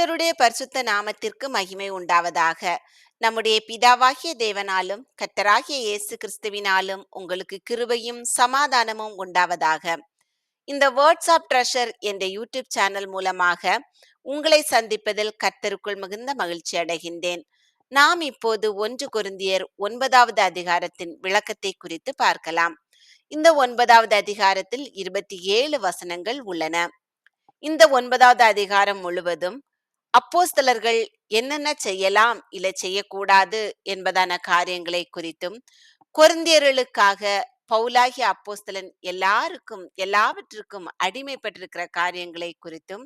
கர்த்தருடைய பரிசுத்த நாமத்திற்கு மகிமை உண்டாவதாக. நம்முடைய பிதாவாகிய தேவனாலும் கர்த்தராகிய இயேசு கிறிஸ்துவினாலும் உங்களுக்கு கிருபையும் சமாதானமும் உண்டாவதாக. இந்த வேர்ட்ஸ் ஆஃப் ட்ரெஷர் என்ற யூடியூப் சேனல் மூலமாக உங்களை சந்திப்பதில் கர்த்தருக்குள் மிகுந்த மகிழ்ச்சி அடைகின்றேன். நாம் இப்போது ஒன்று குருந்தியர் ஒன்பதாவது அதிகாரத்தின் விளக்கத்தை குறித்து பார்க்கலாம். இந்த ஒன்பதாவது அதிகாரத்தில் இருபத்தி ஏழு வசனங்கள் உள்ளன. இந்த ஒன்பதாவது அதிகாரம் முழுவதும் அப்போஸ்தலர்கள் என்னென்ன செய்யலாம் இல்லை செய்யக்கூடாது என்பதான காரியங்களை குறித்தும் கொரிந்தியர்களுக்காக பவுலாகிய அப்போஸ்தலன் எல்லாருக்கும் எல்லாவற்றுக்கும் அடிமைப்பட்டிருக்கிற காரியங்களை குறித்தும்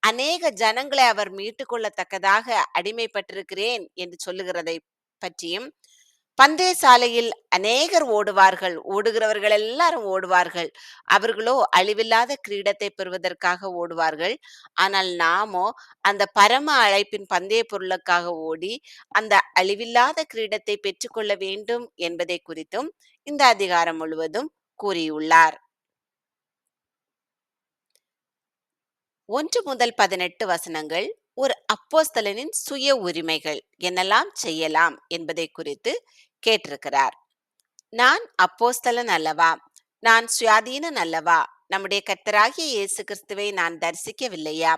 அநேக ஜனங்களை அவர் மீட்டுக்கொள்ளத்தக்கதாக அடிமைப்பட்டிருக்கிறேன் என்று சொல்லுகிறதை பற்றியும் பந்தய சாலையில் அநேகர் ஓடுவார்கள். ஓடுகிறவர்கள் எல்லாரும் ஓடுவார்கள். அவர்களோ அழிவில்லாத கிரீடத்தை பெறுவதற்காக ஓடுவார்கள். ஆனால் நாமோ அந்த பரம அழைப்பின் பந்தய பொருளுக்காக ஓடி அந்த அழிவில்லாத கிரீடத்தை பெற்றுக்கொள்ள வேண்டும் என்பதை குறித்தும் இந்த அதிகாரம் முழுவதும் கூறியுள்ளார். ஒன்று முதல் பதினெட்டு வசனங்கள் ஒரு அப்போஸ்தலனின் சுய உரிமைகள் என்னெல்லாம் செய்யலாம் என்பதை குறித்து கேட்டிருக்கிறார். நான் அப்போஸ்தலன் அல்லவா? நான் சுயாதீனன் அல்லவா? நம்முடைய கர்த்தராகிய இயேசு கிறிஸ்துவை நான் தரிசிக்கவில்லையா?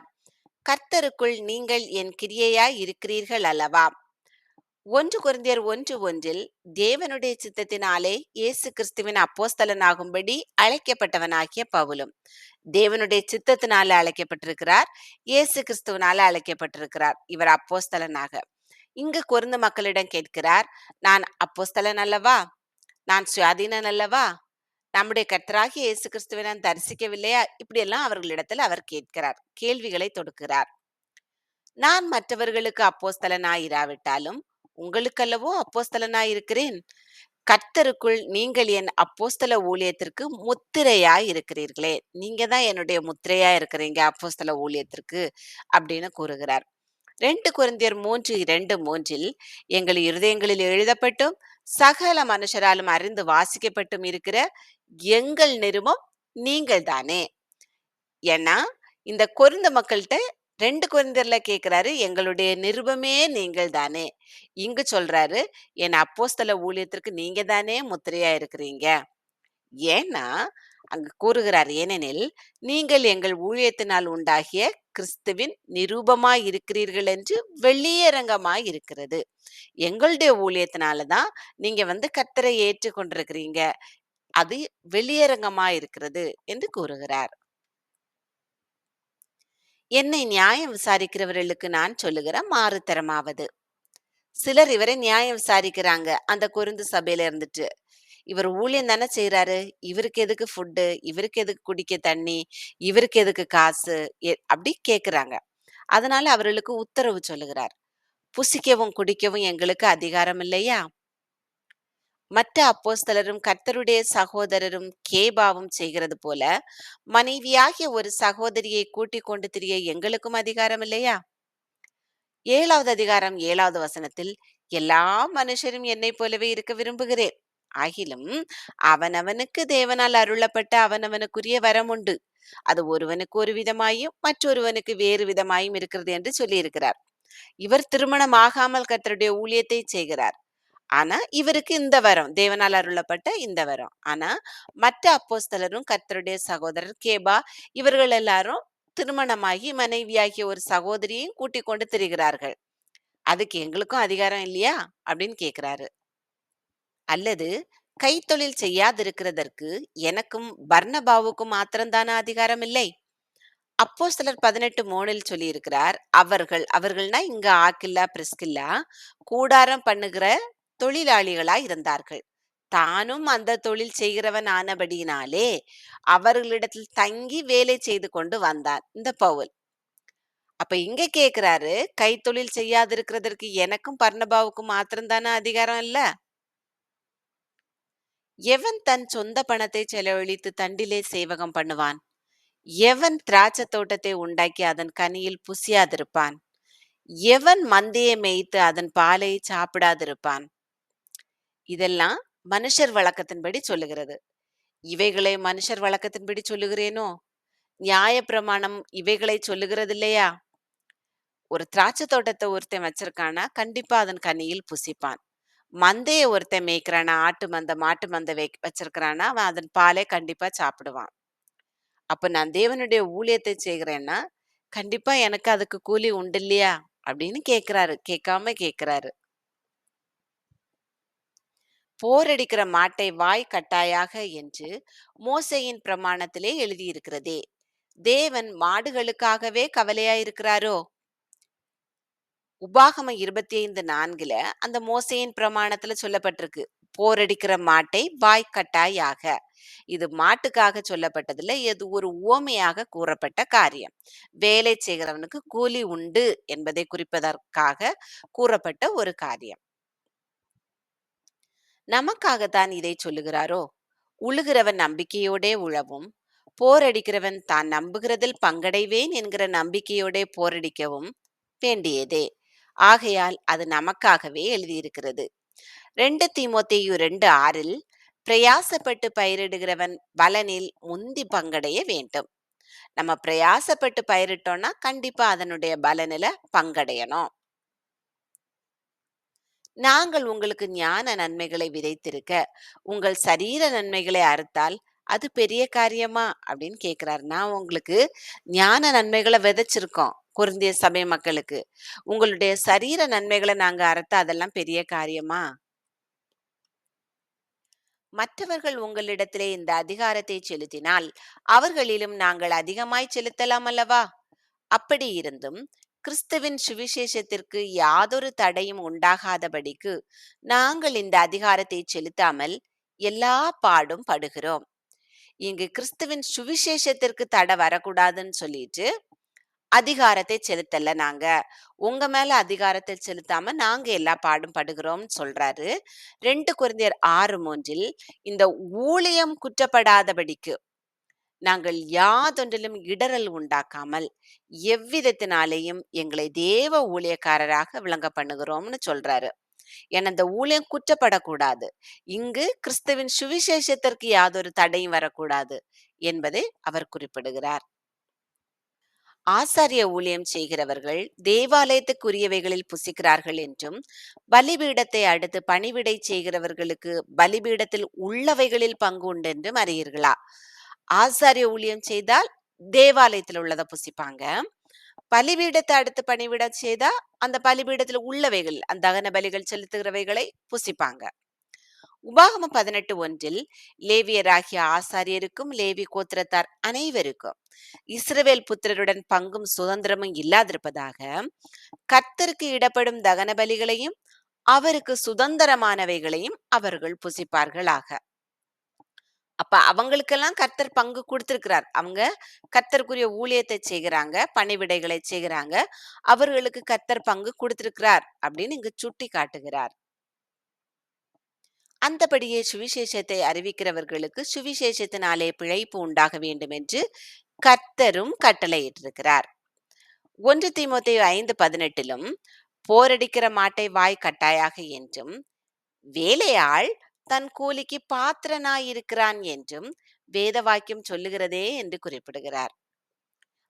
கர்த்தருக்குள் நீங்கள் என் கிரியையாய் இருக்கிறீர்கள் அல்லவா? ஒன்று குருந்தியர் ஒன்று ஒன்றில் தேவனுடைய சித்தத்தினாலே இயேசு கிறிஸ்துவின் அப்போஸ்தலனாகும்படி அழைக்கப்பட்டவனாகிய பவுலும் தேவனுடைய சித்தத்தினால அழைக்கப்பட்டிருக்கிறார் இயேசு கிறிஸ்துவனால அழைக்கப்பட்டிருக்கிறார். இவர் அப்போஸ்தலனாக. இங்கு குருந்த மக்களிடம் கேட்கிறார் நான் அப்போஸ்தலன் அல்லவா? நான் சுயாதீனன் அல்லவா? நம்முடைய கர்த்தராகிய இயேசு கிறிஸ்துவை நான் தரிசிக்கவில்லையா? இப்படியெல்லாம் அவர்களிடத்தில் அவர் கேட்கிறார் கேள்விகளை தொடுக்கிறார். நான் மற்றவர்களுக்கு அப்போஸ்தலனாயிராவிட்டாலும் உங்களுக்கல்லவோ அப்போஸ்தலனாயிருக்கிறேன் கர்த்தருக்குள் நீங்கள் என் அப்போஸ்தல ஊழியத்திற்கு முத்திரையாய் இருக்கிறீர்களே. நீங்க தான் என்னுடைய முத்திரையா இருக்கிறீங்க அப்போஸ்தல ஊழியத்திற்கு அப்படின்னு கூறுகிறார். ரெண்டு குருந்தியர் மூன்று இரண்டு மூன்றில் எங்கள் இருதயங்களில் எழுதப்பட்டும் சகல மனுஷராலும் அறிந்து வாசிக்கப்பட்டும் இருக்கிற எங்கள் நிருபம் நீங்கள் தானே. ஏன்னா இந்த கொருந்த மக்கள்கிட்ட ரெண்டு குழந்தைல கேட்கிறாரு எங்களுடைய நிருபமே நீங்கள் தானே. இங்கு சொல்றாரு என் அப்போஸ்தல ஊழியத்திற்கு நீங்க தானே முத்திரையா இருக்கிறீங்க. ஏன்னா அங்கு கூறுகிறார் ஏனெனில் நீங்கள் எங்கள் ஊழியத்தினால் உண்டாகிய கிறிஸ்துவின் நிரூபமாய் இருக்கிறீர்கள் என்று வெளியரங்கமாய் இருக்கிறது. எங்களுடைய ஊழியத்தினாலதான் நீங்க வந்து கத்தரை ஏற்றுக்கொண்டிருக்கிறீங்க அது வெளியரங்கமாய் இருக்கிறது என்று கூறுகிறார். என்னை நியாயம் விசாரிக்கிறவர்களுக்கு நான் சொல்லுகிற மாறுத்தரமாவது சிலர் இவரை நியாயம் விசாரிக்கிறாங்க. அந்த குருந்து சபையில இருந்துட்டு இவர் ஊழியம் தானே செய்யறாரு இவருக்கு எதுக்கு ஃபுட்டு இவருக்கு எதுக்கு குடிக்க தண்ணி? இவருக்கு எதுக்கு காசு? அப்படி கேக்குறாங்க. அதனால அவர்களுக்கு உத்தரவு சொல்லுகிறார். புசிக்கவும் குடிக்கவும் எங்களுக்கு அதிகாரம் இல்லையா? மற்ற அப்போஸ்தலரும் கர்த்தருடைய சகோதரரும் கேபாவும் செய்கிறது போல மனைவியாகிய ஒரு சகோதரியை கூட்டிக் கொண்டு திரிய எங்களுக்கும் அதிகாரம் இல்லையா? ஏழாவது அதிகாரம் ஏழாவது வசனத்தில் எல்லா மனுஷரும் என்னை போலவே இருக்க விரும்புகிறேன். ஆகிலும் அவனவனுக்கு தேவனால் அருளப்பட்ட அவனவனுக்குரிய வரம் உண்டு. அது ஒருவனுக்கு ஒரு விதமாயும் மற்றொருவனுக்கு வேறு விதமாயும் இருக்கிறது என்று சொல்லியிருக்கிறார். இவர் திருமணம் ஆகாமல் கர்த்தருடைய ஊழியத்தை செய்கிறார். ஆனா இவருக்கு இந்த வரம் தேவனால் அருளப்பட்ட இந்த வரம். ஆனா மற்ற அப்போஸ்தலரும் கர்த்தருடைய சகோதரர் கேபா இவர்கள் எல்லாரும் திருமணமாகி மனைவியாகிய ஒரு சகோதரியையும் கூட்டிக் கொண்டு திரிகிறார்கள். அதுக்கு எங்களுக்கும் அதிகாரம் இல்லையா? அப்படின்னு கேக்குறாரு. அல்லது கைத்தொழில் செய்யாதிருக்கிறதற்கு எனக்கும் பர்ணபாவுக்கும் மாத்திரம்தானே அதிகாரம் இல்லை? அப்போ சிலர் பதினெட்டு மூணில் சொல்லியிருக்கிறார் அவர்கள் அவர்கள்னா இங்க ஆக்கில்லா பிரிஸ்கில்லா கூடாரம் பண்ணுகிற தொழிலாளிகளாய் இருந்தார்கள். தானும் அந்த தொழில் செய்கிறவன் ஆனபடியினாலே அவர்களிடத்தில் தங்கி வேலை செய்து கொண்டு வந்தான். இந்த பவுல். அப்ப இங்க கேக்குறாரு கைத்தொழில் செய்யாதிருக்கிறதற்கு எனக்கும் பர்ணபாவுக்கும் மாத்திரம்தானே அதிகாரம் இல்லை? எவன் தன் சொந்த பணத்தை செலவழித்து தண்டிலே சேவகம் பண்ணுவான்? எவன் திராட்சை தோட்டத்தை உண்டாக்கி அதன் கனியில் புசியாதிருப்பான்? எவன் மந்தையை மேய்த்து அதன் பாலை சாப்பிடாதிருப்பான்? இதெல்லாம் மனுஷர் வழக்கத்தின்படி சொல்லுகிறது. இவைகளை மனுஷர் வழக்கத்தின்படி சொல்லுகிறேனோ? நியாயப்பிரமாணம் இவைகளை சொல்லுகிறது இல்லையா ஒரு திராட்சை தோட்டத்தை ஒருத்தன் வச்சிருக்கானா கண்டிப்பா அதன் கனியில் புசிப்பான். மந்தைய ஒருத்தன் மேய்க்கிறானா? ஆட்டு மந்தை மாட்டு மந்தை வை வச்சிருக்கிறானா? அவன் அதன் பாலே கண்டிப்பா சாப்பிடுவான். அப்ப நான் தேவனுடைய ஊழியத்தை செய்கிறேன்னா கண்டிப்பா எனக்கு அதுக்கு கூலி உண்டு இல்லையா? அப்படின்னு கேக்குறாரு. கேட்காம கேக்குறாரு. போரடிக்கிற மாட்டை வாய் கட்டாயாக என்று மோசையின் பிரமாணத்திலே எழுதியிருக்கிறதே. தேவன் மாடுகளுக்காகவே கவலையாயிருக்கிறாரோ? உபாகமம் இருபத்தி ஐந்து நான்குல அந்த மோசையின் பிரமாணத்துல சொல்லப்பட்டிருக்கு. போரடிக்கிற மாட்டை வாய்க்கட்டாயாக. இது மாட்டுக்காக சொல்லப்பட்டதில்ல இது ஒரு உவமையாக கூறப்பட்ட காரியம். வேலை செய்கிறவனுக்கு கூலி உண்டு என்பதை குறிப்பதற்காக கூறப்பட்ட ஒரு காரியம். நமக்காகத்தான் இதை சொல்லுகிறாரோ? உழுகிறவன் நம்பிக்கையோடே உழவும். போரடிக்கிறவன் தான் நம்புகிறதில் பங்கடைவேன் என்கிற நம்பிக்கையோடே போரடிக்கவும் வேண்டியதே. ஆகையால் அது நமக்காகவே எழுதியிருக்கிறது. ரெண்டு தீமோத்தேயு ரெண்டு ஆறில் பிரயாசப்பட்டு பயிரிடுகிறவன் பலனில் முந்தி பங்கடைய வேண்டும். நம்ம பிரயாசப்பட்டு பயிரிட்டோம்னா கண்டிப்பா அதனுடைய பலனில பங்கடையணும். நாங்கள் உங்களுக்கு ஞான நன்மைகளை விதைத்திருக்க உங்கள் சரீர நன்மைகளை அறுத்தால் அது பெரிய காரியமா? அப்படின்னு கேக்குறாரு. நான் உங்களுக்கு ஞான நன்மைகளை விதைச்சிருக்கோம். குருந்திய சபை மக்களுக்கு. உங்களுடைய சரீர நன்மைகளை நாங்க அறத்த அதெல்லாம் பெரிய காரியமா? மற்றவர்கள் உங்களிடத்திலே இந்த அதிகாரத்தை செலுத்தினால் அவர்களிலும் நாங்கள் அதிகமாய் செலுத்தலாம் அல்லவா? அப்படி இருந்தும் கிறிஸ்துவின் சுவிசேஷத்திற்கு யாதொரு தடையும் உண்டாகாதபடிக்கு நாங்கள் இந்த அதிகாரத்தை செலுத்தாமல் எல்லா பாடும் படுகிறோம். இங்கு கிறிஸ்துவின் சுவிசேஷத்திற்கு தடை வரக்கூடாதுன்னு சொல்லிட்டு அதிகாரத்தை செலுத்தல நாங்க. உங்க மேல அதிகாரத்தை செலுத்தாம நாங்க எல்லா பாடும் படுகிறோம்னு சொல்றாரு. ரெண்டு குருந்தியர் ஆறு மூன்றில் இந்த ஊழியம் குற்றப்படாதபடிக்கு நாங்கள் யாதொன்றிலும் இடரல் உண்டாக்காமல் எவ்விதத்தினாலேயும் எங்களை தேவ ஊழியக்காரராக விளங்க பண்ணுகிறோம்னு சொல்றாரு. என இந்த ஊழியம் குற்றப்படக்கூடாது. இங்கு கிறிஸ்துவின் சுவிசேஷத்திற்கு யாதொரு தடையும் வரக்கூடாது என்பதை அவர் குறிப்பிடுகிறார். ஆசாரிய ஊழியம் செய்கிறவர்கள் தேவாலயத்துக்குரியவைகளில் புசிக்கிறார்கள் என்றும் பலிபீடத்தை அடுத்து பணிவிடை செய்கிறவர்களுக்கு பலிபீடத்தில் உள்ளவைகளில் பங்கு உண்டு என்றும் அறியீர்களா? ஆசாரிய ஊழியம் செய்தால் தேவாலயத்தில் உள்ளதை புசிப்பாங்க. பலிபீடத்தை அடுத்து பணிவிட செய்தா அந்த பலிபீடத்தில் உள்ளவைகள் அந்த தகன பலிகள் செலுத்துகிறவைகளை புசிப்பாங்க. உபாகமம் பதினெட்டு ஒன்றில் லேவியராகிய ஆசாரியருக்கும் லேவி கோத்திரத்தார் அனைவருக்கும் இஸ்ரவேல் புத்திரருடன் பங்கும் சுதந்திரமும் இல்லாதிருப்பதாக கர்த்தருக்கு இடப்படும் தகன பலிகளையும் அவருக்கு சுதந்திரமானவைகளையும் அவர்கள் புசிப்பார்களாக. அப்ப அவங்களுக்கெல்லாம் கர்த்தர் பங்கு கொடுத்திருக்கிறார். அவங்க கர்த்தருக்குரிய ஊழியத்தை செய்கிறாங்க பணிவிடைகளை செய்கிறாங்க. அவர்களுக்கு கர்த்தர் பங்கு கொடுத்திருக்கிறார் அப்படின்னு இங்கு சுட்டி காட்டுகிறார் அந்தபடியே சுவிசேஷத்தை அறிவிக்கிறவர்களுக்கு சுவிசேஷத்தினாலே பிழைப்பு உண்டாக வேண்டும் என்று கர்த்தரும் கட்டளையிட்டிருக்கிறார். ஒன்று தீமோத்தேயு ஐந்து பதினெட்டிலும் போரடிக்கிற மாட்டை வாய் கட்டாயாக என்றும் வேலையாள் தன் கூலிக்கு பாத்திரனாயிருக்கிறான் என்றும் வேத வாக்கியம் சொல்லுகிறதே என்று குறிப்பிடுகிறார்.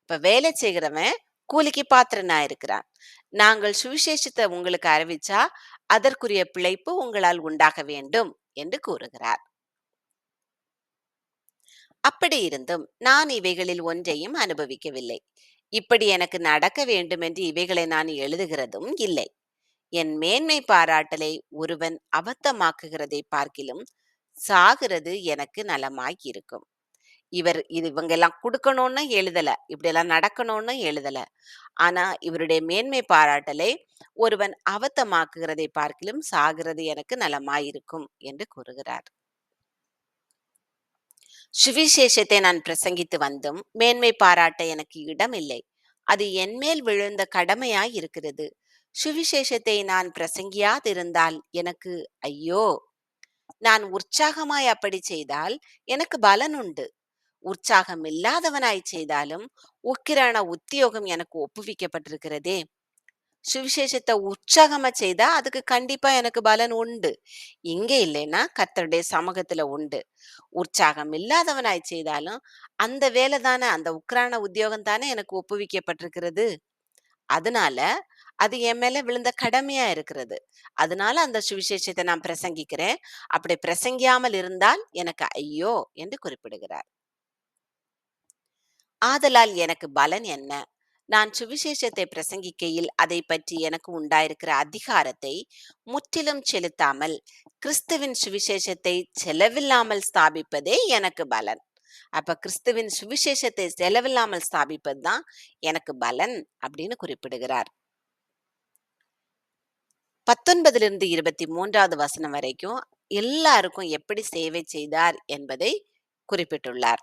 இப்ப வேலை செய்கிறவன் கூலிக்கு பாத்திரனா இருக்கிறான். நாங்கள் சுவிசேஷத்தை உங்களுக்கு அறிவிச்சா அதற்குரிய பிழைப்பு உங்களால் உண்டாக வேண்டும் என்று கூறுகிறார். அப்படி இருந்தும் நான் இவைகளில் ஒன்றையும் அனுபவிக்கவில்லை. இப்படி எனக்கு நடக்க வேண்டும் என்று இவைகளை நான் எழுதுகிறதும் இல்லை. என் மேன்மை பாராட்டலை ஒருவன் அபத்தமாக்குகிறதை பார்க்கிலும் சாகிறது எனக்கு நலமாய் இருக்கும். இவர் இது இவங்க எல்லாம் கொடுக்கணும்னு எழுதல. இப்படி எல்லாம் நடக்கணும்னு எழுதல. ஆனா இவருடைய மேன்மை பாராட்டலை ஒருவன் அவத்தமாக்குகிறதை பார்க்கிலும் சாகிறது எனக்கு நலமாயிருக்கும் என்று கூறுகிறார். சுவிசேஷத்தை நான் பிரசங்கித்து வந்தும் மேன்மை பாராட்ட எனக்கு இடம் இல்லை அது என்மேல் விழுந்த கடமையாய் இருக்கிறது. சுவிசேஷத்தை நான் பிரசங்கியாதிருந்தால் எனக்கு ஐயோ! நான் உற்சாகமாய் அப்படி செய்தால் எனக்கு பலன் உண்டு. உற்சாகம் இல்லாதவனாய் செய்தாலும் உக்கிரான உத்தியோகம் எனக்கு ஒப்புவிக்கப்பட்டிருக்கிறதே சுவிசேஷத்தை உற்சாகமா செய்தா அதுக்கு கண்டிப்பா எனக்கு பலன் உண்டு இங்க இல்லைன்னா கத்தருடைய சமூகத்துல உண்டு உற்சாகம் இல்லாதவனாய் செய்தாலும் அந்த வேலை தானே அந்த உக்ரான உத்தியோகம் தானே எனக்கு ஒப்புவிக்கப்பட்டிருக்கிறது அதனால அது என் மேல விழுந்த கடமையா இருக்கிறது. அதனால அந்த சுவிசேஷத்தை நான் பிரசங்கிக்கிறேன். அப்படி பிரசங்கியாமல் இருந்தால் எனக்கு ஐயோ! என்று குறிப்பிடுகிறார். ஆதலால் எனக்கு பலன் என்ன? நான் சுவிசேஷத்தை பிரசங்கிக்கையில் அதை பற்றி எனக்கு உண்டாயிருக்கிற அதிகாரத்தை முற்றிலும் செலுத்தாமல் கிறிஸ்துவின் சுவிசேஷத்தை செலவில்லாமல் ஸ்தாபிப்பதே எனக்கு பலன். அப்ப கிறிஸ்துவின் சுவிசேஷத்தை செலவில்லாமல் ஸ்தாபிப்பது தான் எனக்கு பலன் அப்படின்னு குறிப்பிடுகிறார். 19லிருந்து 23வது வசனம் வரைக்கும் எல்லாருக்கும் எப்படி சேவை செய்தார் என்பதை குறிப்பிட்டுள்ளார்.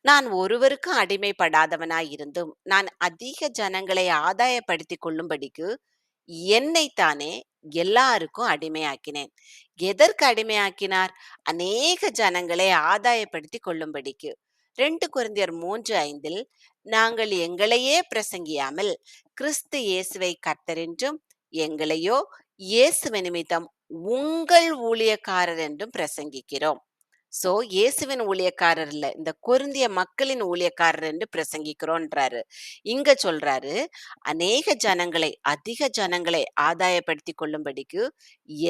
நான் ஒருவருக்கும் அடிமைப்படாதவனாயிருந்தும் நான் அதிக ஜனங்களை ஆதாயப்படுத்திக் கொள்ளும்படிக்கு என்னைத்தானே எல்லாருக்கும் அடிமையாக்கினேன். எதற்கு அடிமையாக்கினார்? அநேக ஜனங்களை ஆதாயப்படுத்தி கொள்ளும்படிக்கு. ரெண்டு குருந்தியர் மூன்று ஐந்தில் நாங்கள் எங்களையே பிரசங்கியாமல் கிறிஸ்து இயேசுவை கர்த்தரென்றும் எங்களையோ இயேசுவ நிமித்தம் உங்கள் ஊழியக்காரர் என்றும் பிரசங்கிக்கிறோம். சோ இயேசுவின் ஊழியக்காரர் இல்ல. இந்த கொரிந்திய மக்களின் ஊழியக்காரர் என்று பிரசங்கிக்கிறோன்றாரு. இங்க சொல்றாரு, அநேக ஜனங்களை, அதிக ஜனங்களை ஆதாயப்படுத்திக் கொள்ளும்படிக்கு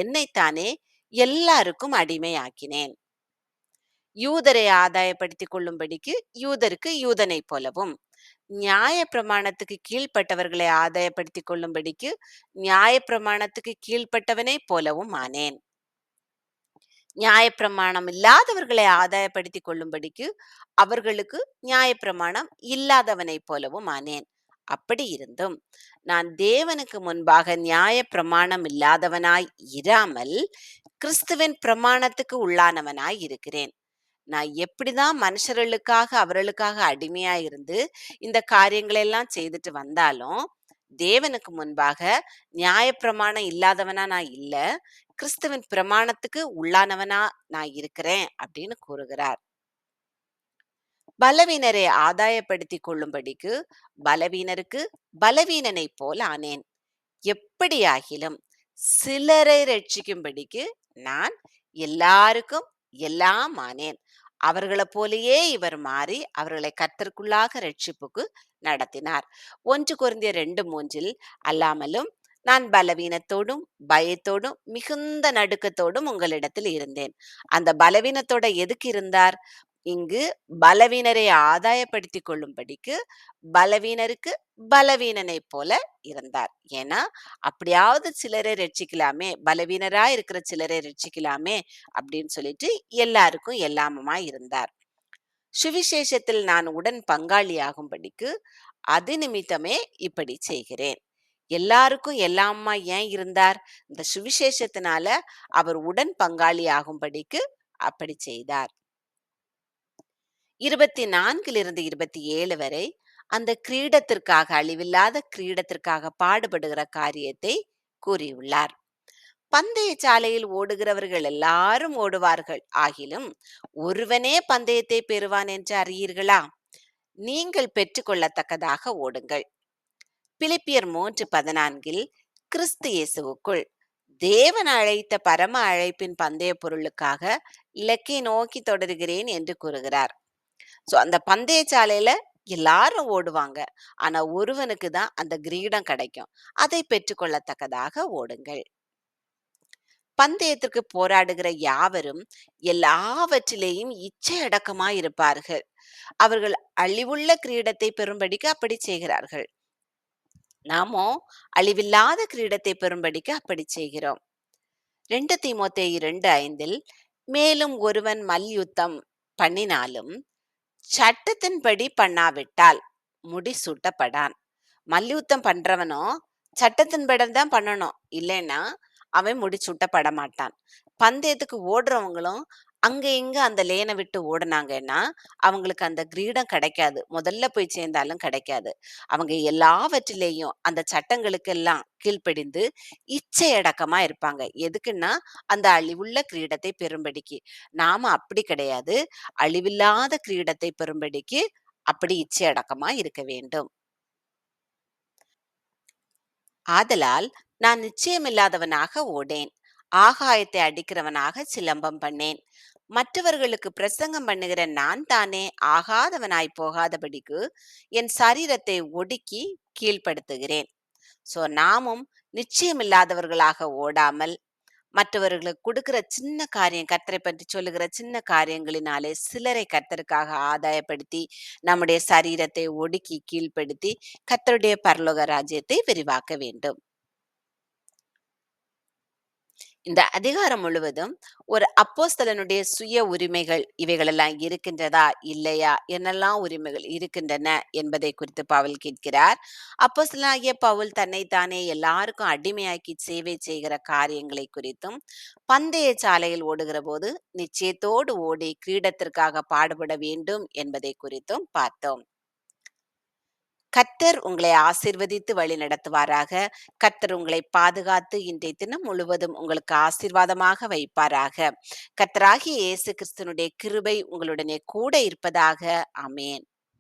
என்னைத்தானே எல்லாருக்கும் அடிமையாக்கினேன். யூதரை ஆதாயப்படுத்திக் கொள்ளும்படிக்கு யூதருக்கு யூதனைப் போலவும், நியாயப்பிரமாணத்துக்கு கீழ்ப்பட்டவர்களை ஆதாயப்படுத்திக் கொள்ளும்படிக்கு நியாயப்பிரமாணத்துக்கு கீழ்ப்பட்டவனைப் போலவும் ஆனேன். நியாயப்பிரமாணம் இல்லாதவர்களை ஆதாயப்படுத்திக் கொள்ளும்படிக்கு அவர்களுக்கு நியாயப்பிரமாணம் இல்லாதவனைப் போலவும் ஆனேன். அப்படி இருந்தும் நான் தேவனுக்கு முன்பாக நியாயப்பிரமாணம் இல்லாதவனாய் இராமல் கிறிஸ்துவின் பிரமாணத்துக்கு உள்ளானவனாய் இருக்கிறேன். நான் எப்படிதான் மனுஷர்களுக்காக அவர்களுக்காக அடிமையா இருந்து இந்த காரியங்களை எல்லாம் செய்துட்டு வந்தாலும் தேவனுக்கு முன்பாக நியாயப்பிரமாணம் இல்லாதவனா நான் இல்ல. கிறிஸ்துவின் பிரமாணத்துக்கு உள்ளானவனா நான் இருக்கிறேன் அப்படின்னு கூறுகிறார். பலவீனரை ஆதாயப்படுத்தி கொள்ளும்படிக்கு பலவீனருக்கு பலவீனனை போல் ஆனேன். எப்படியாகிலும் சிலரை ரட்சிக்கும்படிக்கு நான் எல்லாருக்கும் எல்லாம் ஆனேன். அவர்களை போலயே இவர் மாறி அவர்களை கத்தற்குள்ளாக ரட்சிப்புக்கு நடத்தினார். ஒன்று குறைந்த ரெண்டு மூஞ்சில் அல்லாமலும் நான் பலவீனத்தோடும், பயத்தோடும், மிகுந்த நடுக்கத்தோடும் உங்களிடத்தில் இருந்தேன். அந்த பலவீனத்தோட எதுக்கு இருந்தார்? இங்கு பலவீனரை ஆதாயப்படுத்திக் கொள்ளும்படிக்கு பலவீனருக்கு பலவீனனைப் போல இருந்தார். ஏன்னா, அப்படியாவது சிலரை ரட்சிக்கலாமே, பலவீனரா இருக்கிற சிலரை ரட்சிக்கலாமே அப்படின்னு சொல்லிட்டு எல்லாருக்கும் எல்லாமுமாய் இருந்தார். சுவிசேஷத்தில் நான் உடன் பங்காளியாகும்படிக்கு அது நிமித்தமே இப்படி செய்கிறேன். எல்லாருக்கும் எல்லாமா ஏன் இருந்தார்? இந்த சுவிசேஷத்தினால அவர் உடன் பங்காளி ஆகும்படிக்கு அப்படி செய்தார். 24லிருந்து 27 வரை அந்த கிரீடத்திற்காக அழிவில்லாத கிரீடத்திற்காக பாடுபடுகிற காரியத்தை கூறியுள்ளார். பந்தய சாலையில் ஓடுகிறவர்கள் எல்லாரும் ஓடுவார்கள். ஆகிலும் ஒருவனே பந்தயத்தை பெறுவான் என்று அறியீர்களா? நீங்கள் பெற்றுக்கொள்ளத்தக்கதாக ஓடுங்கள். பிலிப்பியர் 3:14ல் கிறிஸ்து இயேசுவுக்குள் தேவன் அழைத்த பரம அழைப்பின் பந்தயப் பொருளுக்காக இலக்கை நோக்கி தொடர்கிறேன் என்று கூறுகிறார். சோ அந்த பந்தய சாலையில எல்லாரும் ஓடுவாங்க. ஆனா ஒருவனுக்கு தான் அந்த கிரீடம் கிடைக்கும். அதை பெற்றுக்கொள்ளத்தக்கதாக ஓடுங்கள். பந்தயத்திற்கு போராடுகிற யாவரும் எல்லாவற்றிலேயும் இச்சையடக்கமாய் இருப்பார்கள். அவர்கள் அழிவுள்ள கிரீடத்தை பெறும்படிக்கு அப்படி செய்கிறார்கள். நாமோ அழிவில்லாத கிரீடத்தை பெறும்படிக்கு அப்படி செய்கிறோம். 2 தீமோத்தேயு 2:5ல் மேலும் ஒருவன் மல்யுத்தம் பண்ணினாலும் சட்டத்தின்படி பண்ணாவிட்டால் முடிசூட்டப்படான். மல்யுத்தம் பண்றவனோ சட்டத்தின்படி தான் பண்ணணும். இல்லைன்னா அவன் முடிசூட்டப்பட மாட்டான். பந்தயத்துக்கு ஓடுறவங்களும் அங்க எங்க அந்த லேனை விட்டு ஓடுனாங்கன்னா அவங்களுக்கு அந்த கிரீடம் கிடைக்காது. முதல்ல போய் சேர்ந்தாலும் கிடைக்காது. அவங்க எல்லாவற்றிலேயும் அந்த சட்டங்களுக்கெல்லாம் கீழ்ப்படிந்து இச்சையடக்கமா இருப்பாங்க. எதுக்குன்னா அந்த அழிவுள்ள கிரீடத்தை பெறும்படிக்கு. நாம அப்படி கிடையாது. அழிவில்லாத கிரீடத்தை பெறும்படிக்கு அப்படி இச்சையடக்கமா இருக்க வேண்டும். ஆதலால் நான் நிச்சயமில்லாதவனாக ஓடேன். ஆகாயத்தை அடிக்கிறவனாக சிலம்பம் பண்ணேன். மற்றவர்களுக்கு பிரசங்கம் பண்ணுகிற நான் தானே ஆகாதவனாய் போகாதபடிக்கு என் சரீரத்தை ஒடுக்கி கீழ்ப்படுத்துகிறேன். சோ நாமும் நிச்சயமில்லாதவர்களாக ஓடாமல் மற்றவர்களுக்கு கொடுக்கிற சின்ன காரியம் கர்த்தரை பற்றி சொல்லுகிற சின்ன காரியங்களினாலே சிலரை கர்த்தருக்காக ஆதாயப்படுத்தி நம்முடைய சரீரத்தை ஒடுக்கி கீழ்ப்படுத்தி கர்த்தருடைய பரலோக ராஜ்யத்தை விரிவாக்க வேண்டும் இந்த அதிகாரம் முழுவதும் ஒரு அப்போஸ்தலனுடைய சுய உரிமைகள் இவைகளெல்லாம் இருக்கின்றதா? இல்லையா? என்னெல்லாம் உரிமைகள் இருக்கின்றன? என்பதை குறித்து பவுல் கேட்கிறார். அப்போஸ்தலனாகிய பவுல் தன்னைத்தானே எல்லாருக்கும் அடிமையாக்கி சேவை செய்கிற காரியங்களை குறித்தும் பந்தய சாலையில் ஓடுகிற போது நிச்சயத்தோடு ஓடி கிரீடத்திற்காக பாடுபட வேண்டும் என்பதை குறித்தும் பார்த்தோம். கர்த்தர் உங்களை ஆசிர்வதித்து வழி நடத்துவாராக. கர்த்தர் உங்களை பாதுகாத்து இன்றைய தினம் முழுவதும் உங்களுக்கு ஆசீர்வாதமாக வைப்பாராக. கர்த்தராகிய இயேசு கிறிஸ்துனுடைய கிருபை உங்களுடனே கூட இருப்பதாக. அமேன்